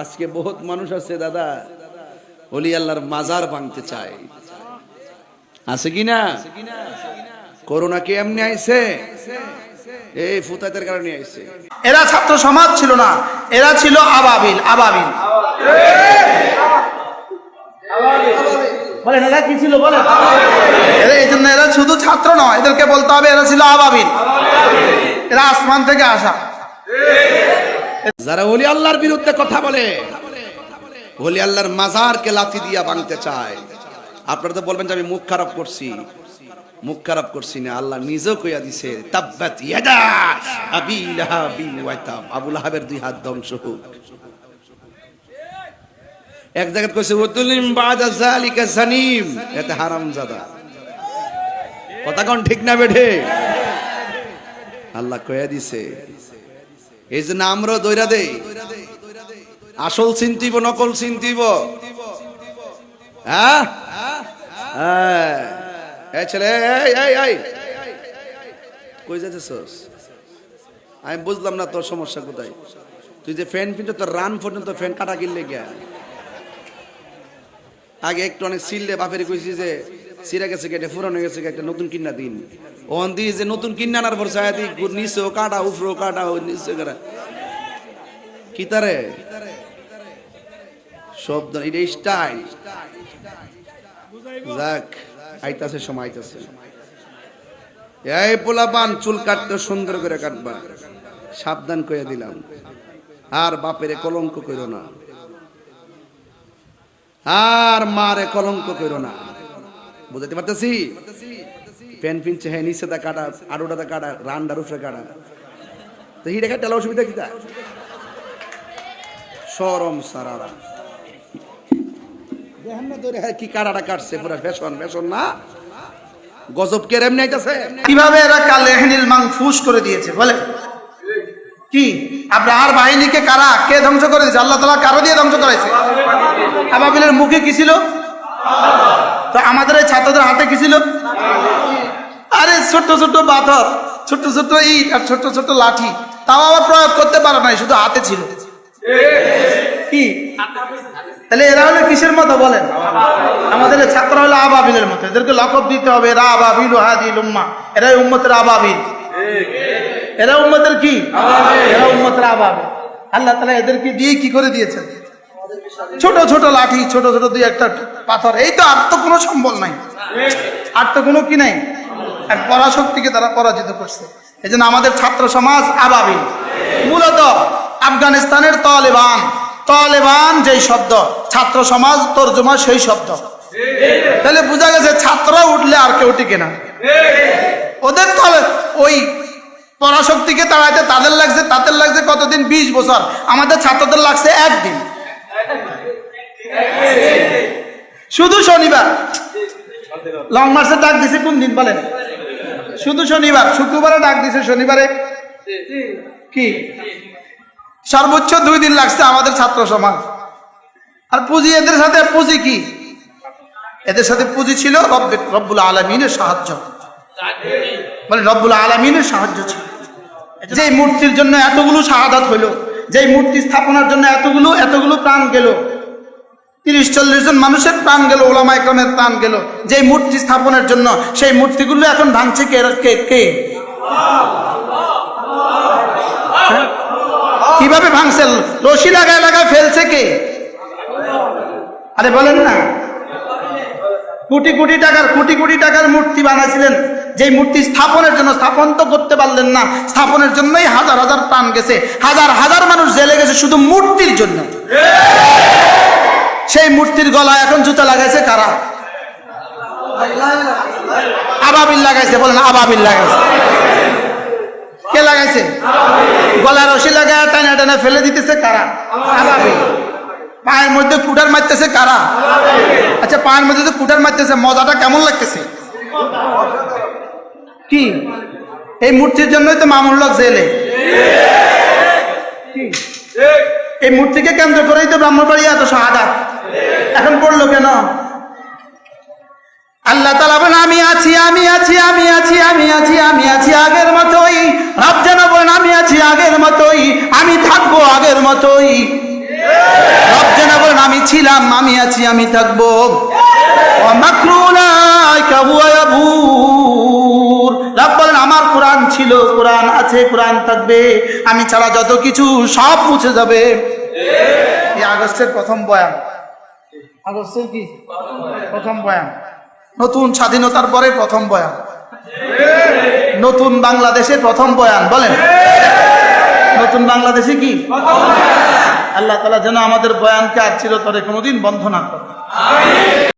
আজকে বহুত মানুষ আছে দাদা। অলি আল্লাহর মাজার ভাঙতে চায়। আছে কি না? করোনা কি এমনি আইছে? এই ফুতাতের কারণে আইছে। এরা ছাত্র সমাজ ছিল না এরা ছিল আবাবিল আবাবিল। বলেন এরা কি ছিল বলেন? এরা এই জন্য এরা শুধু ছাত্র নয় এদেরকে বলতে হবে এরা ছিল আবাবিল। এরা আসমান থেকে আসা। যারা অলি আল্লাহর বিরুদ্ধে কথা বলে অলি আল্লাহর মাজারকে লাথি দিয়া ভাঙতে চায়। আপনারা তো বলবেন যে আমি মুখ খারাপ করছি। মুখ খারাপ করছি না, আল্লাহ নিজেও কইয়া দিছে, তাব্বাত ইয়াদা আবি লাহাবি ওয়া তাব। আবু লাহাবের দুই হাত ধ্বংস হোক। এক জায়গায় কইছে উতুলিম বাদা জালিকা জানিম। এতে হারামজাদা কথা কোন ঠিক না বেঠে? আল্লাহ কইয়া দিছে এই জন্য আমরাও দৈরা দেই। আসল চিন্তিব নকল চিন্তিব হ্যাঁ? হ্যাঁ। এই ছেলে কই যাচ্ছিস আমি বুঝলাম না তোর সমস্যা কোথায়। তুই যে ফ্যান কিনতে তোর রান পর্যন্ত ফ্যান কাটা কিনলে গিয়া। আগে একটু অনেক সিললে বাপের কইছি যে সিরা গেছে কেটে ফুরানো গেছে একটা নতুন কিন্না দিন। ওন দি যে নতুন কিন্না আনার পর ছায়া দি নিচে কাটা উফরো কাটা ও নিচে করা কি তারে? শব্দ এটা স্টাইল। যাক, আইতাছে সময়, আইতাছে। এই পোলাপান চুল কাটতে সুন্দর করে কাটবা। সাবধান করে দিলাম। আর বাপেরে কলঙ্ক কইরো না। আর মারে কলঙ্ক কইরো না। বুঝাতে পারতেছি? পেন পিনছে হ্যাঁ নিচে দা কাটা আড়োটা দা কাটা রান্ডার উপরে কাটা। তো হিটা কাটতে অসুবিধা কি তা? সরম সারারা। দেখেন না ধরে হ্যাঁ কি কাটাটা কাটছে, পুরা ফ্যাশন ফ্যাশন না? গজব কে এমনি আইতাছে কীভাবে এরা কালেহনিল মাংফুস করে দিয়েছে বলে কি? আব্রাহার বাহিনীকে কারা, কে ধ্বংস করে দিয়েছে আল্লাহ তালা কারও দিয়ে ধ্বংস করেছে আবাবিলের মুখে কি ছিল? তো আমাদের এই ছাত্রদের হাতে কি ছিল? আরে ছোট্ট ছোট্ট পাথর, ছোট্ট ছোট্ট ইট আর ছোট্ট ছোট্ট লাঠি। তাও আবার প্রয়োগ করতে পারে নাই, শুধু হাতে ছিল। কি? তাহলে এরা হলো কিসের মতো বলেন? আমাদের ছাত্র হলো আবাবিলের মতো। এদেরকে লকব দিতে হবে, এরা আবাবিল হাদিল উম্মা। এরাই উম্মতের আবাবিল। এরা উম্মতের কি? এরা উম্মতের আবাবিল। আল্লাহ তালা এদেরকে দিয়ে কি করে দিয়েছেন? ছোট ছোট লাঠি, ছোট ছোট দুই একটা পাথর, এই তো আর তো কোনো সম্বল নাই। আর তো কোনো কি নাই? এক পরাশক্তিকে তারা পরাজিত করছে। এই জন্য আমাদের ছাত্র সমাজ আবাবিল। মূলত আফগানিস্তানের তলেবান। তলেবান যেই শব্দ, ছাত্র সমাজ তর্জমা সেই শব্দ। তাহলে বোঝা গেছে ছাত্ররা উঠলে আর কেউ টিকে না। ওদের তলে, ওই পরাশক্তিকে তাড়াইতে তাদের লাগছে তাদের লাগছে কতদিন? বিশ বছর। আমাদের ছাত্রদের লাগছে একদিন। শুধু শনিবার। লং মার্চে ডাক দিছে কোন দিন বলেন শুধু শনিবার, শুক্রবারে ডাক দিছে, শনিবারে কি? সর্বোচ্চ দুই দিন লাগছে আমাদের ছাত্র সমাজ। আর পুঁজি, এদের সাথে পুঁজি কি? এদের সাথে পুঁজি ছিল রব্বে রব্বুল আলমিনের সাহায্য। মানে রব্বুল আলমিনের সাহায্য ছিল। যে মূর্তির জন্য এতগুলো শাহাদাত হইল, যেই মূর্তি স্থাপনার জন্য এতগুলো এতগুলো প্রাণ গেল তিরিশ, চল্লিশ জন মানুষের প্রাণ গেল ওলামা একরমের প্রাণ গেল। যেই মূর্তি স্থাপনের জন্য, সেই মূর্তিগুলো এখন ভাঙছে কে কে কে? হ্যাঁ? কীভাবে ভাঙছে? রশি লাগায় লাগায় ফেলছে কে? আরে বলেন না। কোটি কোটি টাকার, কোটি কোটি টাকার মূর্তি বানাইছিলেন। যেই মূর্তি স্থাপনের জন্য, স্থাপন তো করতে পারলেন না। স্থাপনের জন্যই হাজার হাজার প্রাণ গেছে। হাজার হাজার মানুষ জেলে গেছে শুধু মূর্তির জন্য। সেই মূর্তির গলায় এখন জুতা লাগাইছে কারা? আবাবিল লাগাইছে, বলেন আবাবিল লাগাইছে। কে লাগাইছে? গলায় রশি লাগায় টানা টানা ফেলে দিতেছে কারা? আবাবিল পায়ের মধ্যে কুটার মারতেছে কারা? আচ্ছা পায়ের মধ্যে যে কুটার মারতেছে, মজাটা কেমন লাগতেছে? কি? এই মূর্তির জন্যই তো মামুল লোক জেলে। এই মূর্তিকে কেন্দ্র করেই তো ব্রাহ্মণবাড়ি এত শাহাদাত এখন পড়ল কেন? আল্লাহ তালা বলেন, আমি আছি আমি আছি আমি আছি আমি আছি আমি আছি আগের মতোই। রব যেন বলেন, আমি আছি আগের মতোই, আমি থাকব আগের মতোই। ছিলাম, আমি আছি, আমি থাকব। ওয়ামাকরু উলাইকা হুয়া রব বলেন, আমার কোরআন ছিল, কোরআন আছে, কোরআন থাকবে। আমি ছাড়া যত কিছু সব মুছে যাবে। আগস্টের প্রথম বয়ান। আগস্টের কি? প্রথম বয়ান। নতুন স্বাধীনতার পরে প্রথম বয়ান। নতুন বাংলাদেশে প্রথম বয়ান বলেন। নতুন বাংলাদেশে কি? আল্লাহ তালা যেন আমাদের বয়ানকে আর চিরতরে কোনোদিন বন্ধ না করে।